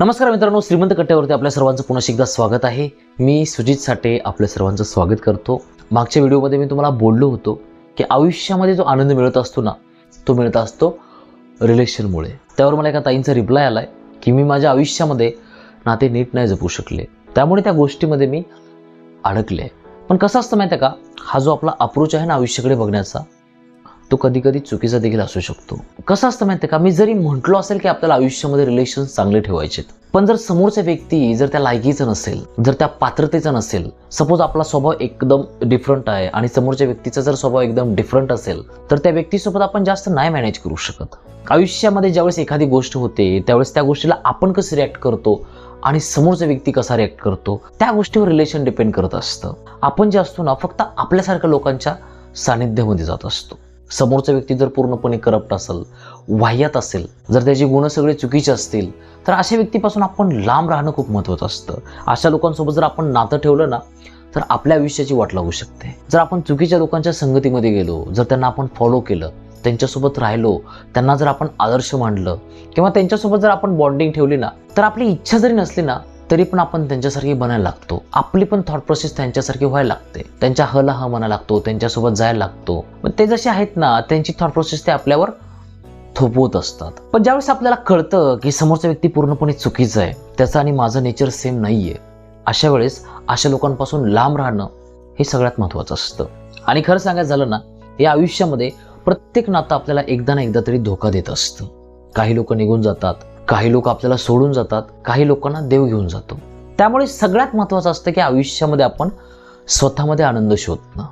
नमस्कार मित्रांनो श्रीमंत कट्ट्यावरती आपल्या सर्वांचं पुन्हा एकदा स्वागत आहे. मी सुजित साठे आपल्या सर्वांचं स्वागत करतो. मागच्या व्हिडिओमध्ये मी तुम्हाला बोललो होतो की आयुष्यामध्ये जो आनंद मिळत असतो ना तो मिळत असतो रिलेशनमुळे. त्यावर मला एका ताईंचा रिप्लाय आलाय की मी माझ्या आयुष्यामध्ये नाते नीट नाही जपू शकले. त्यामुळे त्या गोष्टीमध्ये मी अडकले. पण कसं असतं माहिती आहे का? हा जो आपला अप्रोच आहे ना आयुष्याकडे बघण्याचा तो कधी कधी चुकीचा देखील असू शकतो. कसं असतं माहिती आहे का? मी जरी म्हटलो असेल की आपल्याला आयुष्यामध्ये रिलेशन चांगले ठेवायचे पण जर समोरचा व्यक्ती जर त्या लायकीचं नसेल जर त्या पात्रतेचा नसेल सपोज आपला स्वभाव एकदम डिफरंट आहे आणि समोरच्या व्यक्तीचा जर स्वभाव एकदम डिफरंट असेल तर त्या व्यक्तीसोबत आपण जास्त नाही मॅनेज करू शकत. आयुष्यामध्ये ज्यावेळेस एखादी गोष्ट होते त्यावेळेस त्या गोष्टीला आपण कसं रिॲक्ट करतो आणि समोरचा व्यक्ती कसा रिॲक्ट करतो त्या गोष्टीवर रिलेशन डिपेंड करत असतं. आपण जे असतो ना फक्त आपल्यासारख्या लोकांच्या सानिध्यामध्ये जात असतो. समोरचा व्यक्ती जर पूर्णपणे करप्ट असेल वाह्यात असेल जर त्याची गुण सगळे चुकीचे असतील तर अशा व्यक्तीपासून आपण लांब राहणं खूप महत्त्वाचं असतं. अशा लोकांसोबत जर आपण नातं ठेवलं ना तर आपल्या आयुष्याची वाट लागू शकते. जर आपण चुकीच्या लोकांच्या संगतीमध्ये गेलो जर त्यांना आपण फॉलो केलं त्यांच्यासोबत राहिलो त्यांना जर आपण आदर्श मांडलं किंवा त्यांच्यासोबत जर आपण बॉन्डिंग ठेवली ना तर आपली इच्छा जरी नसली ना तरी पण आपण त्यांच्यासारखी बनायला लागतो. आपली पण थॉट प्रोसेस त्यांच्यासारखी व्हायला लागते. त्यांच्या हला हा म्हणायला लागतो त्यांच्यासोबत जायला लागतो. पण ते जसे आहेत ना त्यांची थॉट प्रोसेस ते आपल्यावर थोपवत असतात. पण ज्यावेळेस आपल्याला कळतं की समोरचा व्यक्ती पूर्णपणे चुकीचं आहे त्याचं आणि माझं नेचर सेम नाही आहे अशा वेळेस अशा लोकांपासून लांब राहणं हे सगळ्यात महत्त्वाचं असतं. आणि खरं सांगायचं झालं ना या आयुष्यामध्ये प्रत्येक नातं आपल्याला एकदा ना एकदा तरी धोका देत असतं. काही लोक निघून जातात काही लोक आपल्याला सोडून जातात काही लोकांना देव घेऊन जातो. त्यामुळे सगळ्यात महत्त्वाचं असतं की आयुष्यामध्ये आपण स्वतःमध्ये आनंद शोधणं.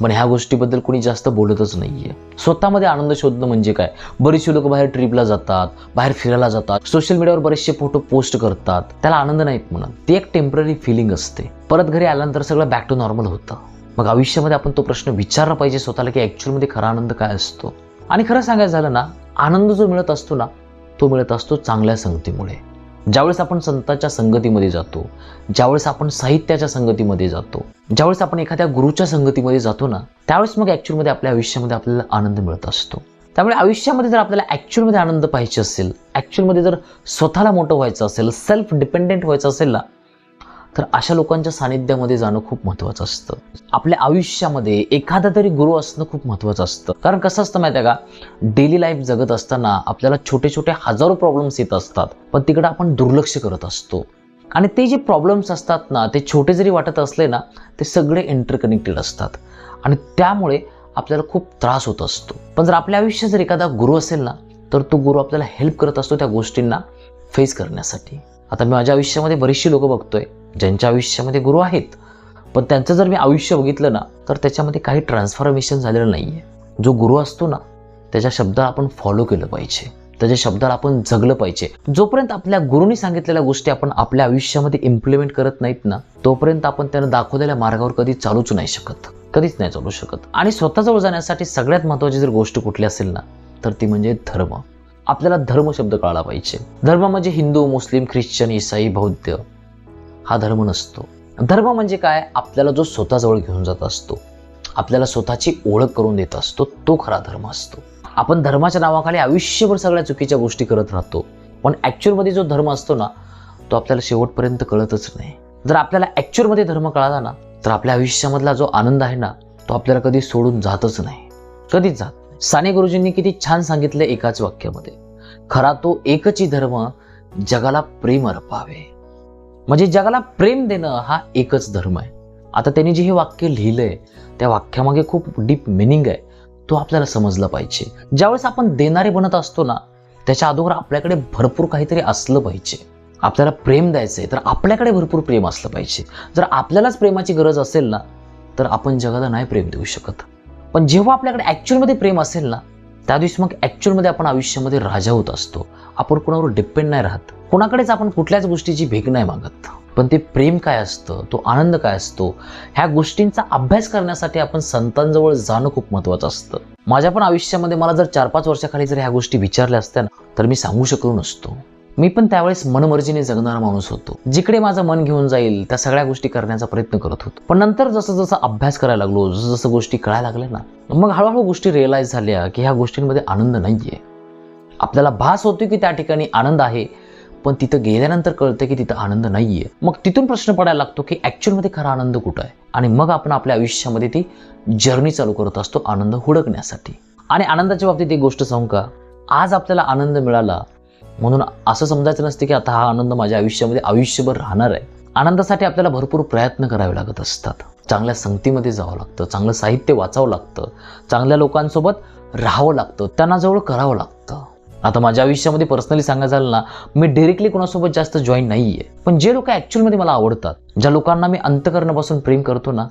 पण ह्या गोष्टीबद्दल कोणी जास्त बोलतच नाहीये. स्वतःमध्ये आनंद शोधणं म्हणजे काय? बरेचसे लोक बाहेर ट्रिपला जातात बाहेर फिरायला जातात सोशल मीडियावर बरेचसे फोटो पोस्ट करतात. त्याला आनंद नाहीत म्हणत. ती एक टेंपररी फिलिंग असते. परत घरी आल्यानंतर सगळं बॅक टू नॉर्मल होतं. मग आयुष्यामध्ये आपण तो प्रश्न विचारला पाहिजे स्वतःला की ॲक्च्युअलमध्ये खरा आनंद काय असतो? आणि खरं सांगायचं झालं ना आनंद जो मिळत असतो ना तो मिळत असतो चांगल्या संगतीमुळे. ज्यावेळेस आपण संतांच्या संगतीमध्ये जातो ज्यावेळेस आपण साहित्याच्या संगतीमध्ये जातो ज्यावेळेस आपण एखाद्या गुरुच्या संगतीमध्ये जातो ना त्यावेळेस मग ॲक्च्युअलमध्ये आपल्या आयुष्यामध्ये आपल्याला आनंद मिळत असतो. त्यामुळे आयुष्यामध्ये जर आपल्याला ॲक्च्युअलमध्ये आनंद पाहिजे असेल ॲक्च्युअलमध्ये जर स्वतःला मोठं व्हायचं असेल सेल्फ डिपेंडेंट व्हायचं असेल ना तर अशा लोकांच्या सानिध्यामध्ये जाणं खूप महत्त्वाचं असतं. आपल्या आयुष्यामध्ये एखादा तरी गुरु असणं खूप महत्त्वाचं असतं. कारण कसं असतं माहिती आहे का? डेली लाईफ जगत असताना आपल्याला छोटे छोटे हजारो प्रॉब्लेम्स येत असतात. पण तिकडे आपण दुर्लक्ष करत असतो. आणि ते जे प्रॉब्लेम्स असतात ना ते छोटे जरी वाटत असले ना ते सगळे इंटरकनेक्टेड असतात. आणि त्यामुळे आपल्याला खूप त्रास होत असतो. पण जर आपल्या आयुष्यात जर एखादा गुरु असेल ना तर तो गुरु आपल्याला हेल्प करत असतो त्या गोष्टींना फेस करण्यासाठी. आता मी माझ्या आयुष्यामध्ये बरीचशी लोकं बघतोय. ज्यांच्या आयुष्यामध्ये गुरु आहेत. पण त्यांचं जर मी आयुष्य बघितलं ना तर त्याच्यामध्ये काही ट्रान्सफॉर्मेशन झालेलं नाही आहे जो गुरु असतो ना त्याच्या शब्दाला आपण फॉलो केलं पाहिजे. त्याच्या शब्दाला आपण जगलं पाहिजे. जोपर्यंत आपल्या गुरुनी सांगितलेल्या गोष्टी आपण आपल्या आयुष्यामध्ये इम्प्लिमेंट करत नाहीत ना तोपर्यंत आपण त्यांना दाखवलेल्या मार्गावर कधी चालूच नाही शकत. कधीच नाही चालू शकत. आणि स्वतःजवळ जाण्यासाठी सगळ्यात महत्त्वाची जर गोष्ट कुठली असेल ना तर ती म्हणजे धर्म. आपल्याला धर्म शब्द कळला पाहिजे. धर्म म्हणजे हिंदू मुस्लिम ख्रिश्चन इसाई बौद्ध. हा धर्म नसतो. धर्म म्हणजे काय? आपल्याला जो स्वतःजवळ घेऊन जात असतो आपल्याला स्वतःची ओळख करून देत असतो तो खरा धर्म असतो. आपण धर्माच्या नावाखाली आयुष्यभर सगळ्या चुकीच्या गोष्टी करत राहतो पण ॲक्च्युअलमध्ये जो धर्म असतो ना तो आपल्याला शेवटपर्यंत कळतच नाही. जर आपल्याला ॲक्च्युअलमध्ये धर्म कळाला ना तर आपल्या आयुष्यामधला जो आनंद आहे ना तो आपल्याला कधी सोडून जातच नाही. कधीच जात साने गुरुजींनी किती छान सांगितलं एकाच वाक्यामध्ये. खरा तो एकची धर्म जगाला प्रेम अर्पावे. म्हणजे जगाला प्रेम देणं हा एकच धर्म आहे. आता त्यांनी जे हे वाक्य लिहिलंय त्या वाक्यामागे खूप डीप मिनिंग आहे. तो आपल्याला समजला पाहिजे. ज्यावेळेस आपण देणारे बनत असतो ना त्याच्या अगोदर आपल्याकडे भरपूर काहीतरी असलं पाहिजे. आपल्याला प्रेम द्यायचंय तर आपल्याकडे भरपूर प्रेम असलं पाहिजे. जर आपल्यालाच प्रेमाची गरज असेल ना तर आपण जगाला नाही प्रेम देऊ शकत. पण जेव्हा आपल्याकडे ॲक्च्युअलमध्ये प्रेम असेल ना त्या दिवशी मग ॲक्च्युअलमध्ये आपण आयुष्यामध्ये राजा होत असतो. आपण कोणावर डिपेंड नाही राहत. कोणाकडेच आपण कुठल्याच गोष्टीची भीक नाही मागत. पण ते प्रेम काय असतं तो आनंद काय असतो ह्या गोष्टींचा अभ्यास करण्यासाठी आपण संतांजवळ जाणं खूप महत्त्वाचं असतं. माझ्या पण आयुष्यामध्ये मला जर चार पाच वर्षाखाली जर ह्या गोष्टी विचारल्या असत्या ना तर मी सांगू शकलो नसतो. मी पण त्यावेळेस मनमर्जीने जगणारा माणूस होतो. जिकडे माझं मन घेऊन जाईल त्या सगळ्या गोष्टी करण्याचा प्रयत्न करत होतो. पण नंतर जसं जसं अभ्यास करायला लागलो जसं जसं गोष्टी कळायला लागल्या ना मग हळूहळू गोष्टी रिअलाईज झाल्या की ह्या गोष्टींमध्ये आनंद नाहीये. आपल्याला भास होतो की त्या ठिकाणी आनंद आहे पण तिथं गेल्यानंतर कळतं की तिथं आनंद नाहीये. मग तिथून प्रश्न पडायला लागतो की ॲक्च्युअलमध्ये खरा आनंद कुठं आहे? आणि मग आपण आपल्या आयुष्यामध्ये ती जर्नी चालू करत असतो आनंद हुडकण्यासाठी. आणि आनंदाच्या बाबतीत एक गोष्ट सांगू का? आज आपल्याला आनंद मिळाला म्हणून असं समजायचं नसते की आता हा आनंद माझ्या आयुष्यामध्ये आयुष्यभर राहणार आहे. आनंदासाठी आपल्याला भरपूर प्रयत्न करावे लागत असतात. चांगल्या संगतीमध्ये जावं लागतं चांगलं साहित्य वाचावं लागतं चांगल्या लोकांसोबत राहावं लागतं त्यांना जवळ करावं लागतं. आता माझ्या आयुष्यामध्ये पर्सनली सांगायचं झालं ना मी डिरेक्टली कोणासोबत जास्त जॉईन नाही आहे पण जे लोक ॲक्च्युअलमध्ये मला आवडतात ज्या लोकांना मी अंतकरणापासून प्रेम करतो ना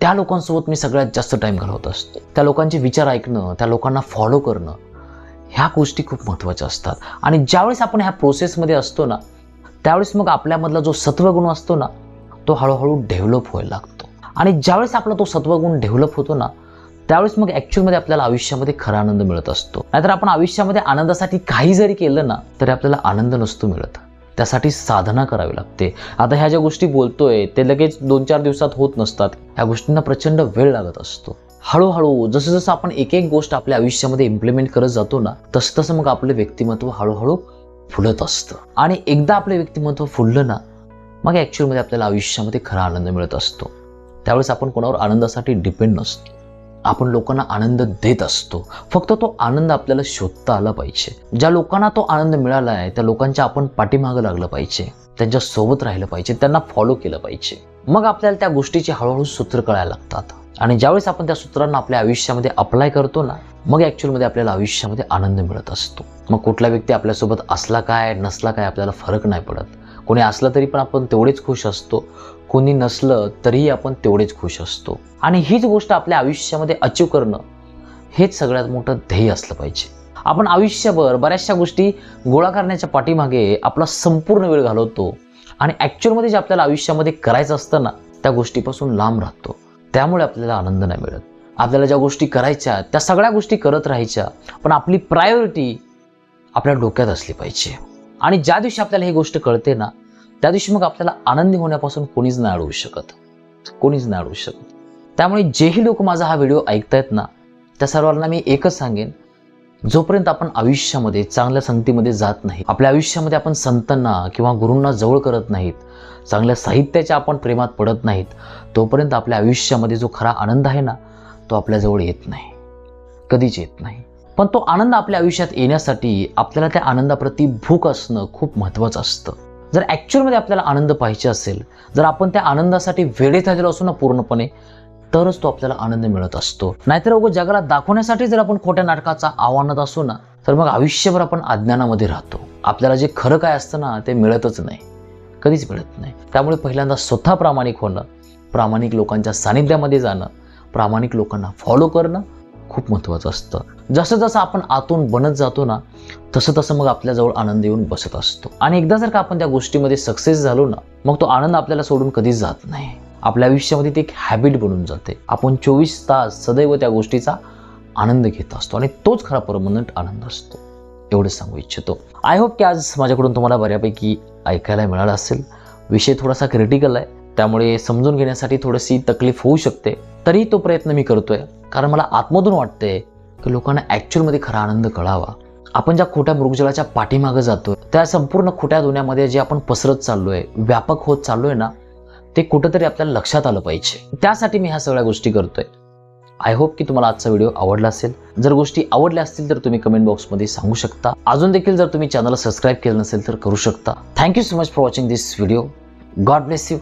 त्या लोकांसोबत मी सगळ्यात जास्त टाईम घालवत असतो. त्या लोकांचे विचार ऐकणं त्या लोकांना फॉलो करणं ह्या गोष्टी खूप महत्त्वाच्या असतात. आणि ज्यावेळेस आपण ह्या प्रोसेसमध्ये असतो ना त्यावेळेस मग आपल्यामधला जो सत्वगुण असतो ना तो हळूहळू डेव्हलप व्हायला लागतो. आणि ज्यावेळेस आपला तो सत्वगुण डेव्हलप होतो ना त्यावेळेस मग ॲक्च्युअलमध्ये आपल्याला आयुष्यामध्ये खरा आनंद मिळत असतो. नाहीतर आपण आयुष्यामध्ये आनंदासाठी काही जरी केलं ना तरी आपल्याला आनंद नसतो मिळत. त्यासाठी साधना करावी लागते. आता ह्या ज्या गोष्टी बोलतोय ते लगेच दोन चार दिवसात होत नसतात. ह्या गोष्टींना प्रचंड वेळ लागत असतो. हळूहळू जसं जसं आपण एक एक गोष्ट आपल्या आयुष्यामध्ये इम्प्लिमेंट करत जातो ना तसं तसं मग आपलं व्यक्तिमत्व हळूहळू फुलत असतं. आणि एकदा आपलं व्यक्तिमत्व फुललं ना मग ॲक्च्युअलमध्ये आपल्याला आयुष्यामध्ये खरा आनंद मिळत असतो. त्यावेळेस आपण कोणावर आनंदासाठी डिपेंड नसतो. आपण लोकांना आनंद देत असतो. फक्त तो आनंद आपल्याला शोधता आला पाहिजे. ज्या लोकांना तो आनंद मिळाला आहे त्या लोकांच्या आपण पाठीमागं लागलं पाहिजे. त्यांच्यासोबत राहिलं पाहिजे त्यांना फॉलो केलं पाहिजे. मग आपल्याला त्या गोष्टीची हळूहळू सूत्र कळायला लागतात. आणि ज्यावेळेस आपण त्या सूत्रांना आपल्या आयुष्यामध्ये अप्लाय करतो ना मग ॲक्च्युअलमध्ये आपल्याला आयुष्यामध्ये आनंद मिळत असतो. मग कुठला व्यक्ती आपल्यासोबत असला काय नसला काय आपल्याला फरक नाही पडत. कोणी असलं तरी पण आपण तेवढेच खुश असतो. कोणी नसलं तरीही आपण तेवढेच खुश असतो. आणि हीच गोष्ट आपल्या आयुष्यामध्ये अचीव करणं हेच सगळ्यात मोठं ध्येय असलं पाहिजे. आपण आयुष्यभर बऱ्याचशा गोष्टी गोळा करण्याच्या पाठीमागे आपला संपूर्ण वेळ घालवतो. आणि ॲक्च्युअलमध्ये जे आपल्याला आयुष्यामध्ये करायचं असतं ना त्या गोष्टीपासून लांब राहतो. त्यामुळे आपल्याला आनंद नाही मिळत. आपल्याला ज्या गोष्टी करायच्या त्या सगळ्या गोष्टी करत राहायच्या पण आपली प्रायोरिटी आपल्या डोक्यात असली पाहिजे. आणि ज्या दिवशी आपल्याला ही गोष्ट कळते ना त्या दिवशी मग आपल्याला आनंदी होण्यापासून कोणीच नाही अडवू शकत. कोणीच नाही अडवू शकत. त्यामुळे जेही लोक माझा हा व्हिडिओ ऐकतायत ना त्या सर्वांना मी एकच सांगेन जोपर्यंत आपण आयुष्यामध्ये चांगल्या संगतीमध्ये जात नाही आपल्या आयुष्यामध्ये आपण संतांना किंवा गुरूंना जवळ करत नाहीत चांगल्या साहित्याच्या आपण प्रेमात पडत नाहीत तोपर्यंत आपल्या आयुष्यामध्ये जो खरा आनंद आहे ना तो आपल्याजवळ येत नाही. कधीच येत नाही. पण तो आनंद आपल्या आयुष्यात येण्यासाठी आपल्याला त्या आनंदाप्रती भूक असणं खूप महत्त्वाचं असतं. जर ॲक्च्युअलमध्ये आपल्याला आनंद पाहिजे असेल जर आपण त्या आनंदासाठी वेळेत झालेलो असू ना पूर्णपणे तरच तो आपल्याला आनंद मिळत असतो. नाहीतर अगो जगाला दाखवण्यासाठी जर आपण खोट्या नाटकाचा आव्हानात असू ना तर मग आयुष्यभर आपण अज्ञानामध्ये राहतो. आपल्याला जे खरं काय असतं ना ते मिळतच नाही. कधीच मिळत नाही. त्यामुळे पहिल्यांदा स्वतः प्रामाणिक होणं प्रामाणिक लोकांच्या सानिध्यामध्ये जाणं प्रामाणिक लोकांना फॉलो करणं खूप महत्त्वाचं असतं. जसं जसं आपण आतून बनत जातो ना तसं तसं मग आपल्याजवळ आनंद येऊन बसत असतो. आणि एकदा जर का आपण त्या गोष्टीमध्ये सक्सेस झालो ना मग तो आनंद आपल्याला सोडून कधीच जात नाही. आपल्या आयुष्यामध्ये ती एक हॅबिट बनून जाते. आपण चोवीस तास सदैव त्या गोष्टीचा आनंद घेत असतो आणि तोच खरा परमनंट आनंद असतो. एवढं सांगू इच्छितो. आय होप की आज माझ्याकडून तुम्हाला बऱ्यापैकी ऐकायला मिळालं असेल. विषय थोडासा क्रिटिकल आहे. त्यामुळे समजून घेण्यासाठी थोडीशी तकलीफ होऊ शकते. तरी तो प्रयत्न मी करतोय. कारण मला आतमधून वाटतंय की लोकांना ॲक्च्युअलमध्ये खरा आनंद कळावा. आपण ज्या खोट्या मृगजलाच्या पाठीमागं जातोय त्या संपूर्ण खोट्या दुनियामध्ये जे आपण पसरत चाललोय व्यापक होत चाललोय ना ते कुठंतरी आपल्याला लक्षात आलं पाहिजे. त्यासाठी मी ह्या सगळ्या गोष्टी करतोय. आय होप की तुम्हाला आजचा व्हिडिओ आवडला असेल. जर गोष्टी आवडल्या असतील तर तुम्ही कमेंट बॉक्समध्ये सांगू शकता. अजून देखील जर तुम्ही चॅनलला सबस्क्राईब केलं नसेल तर करू शकता. Thank you so much for watching this video God bless you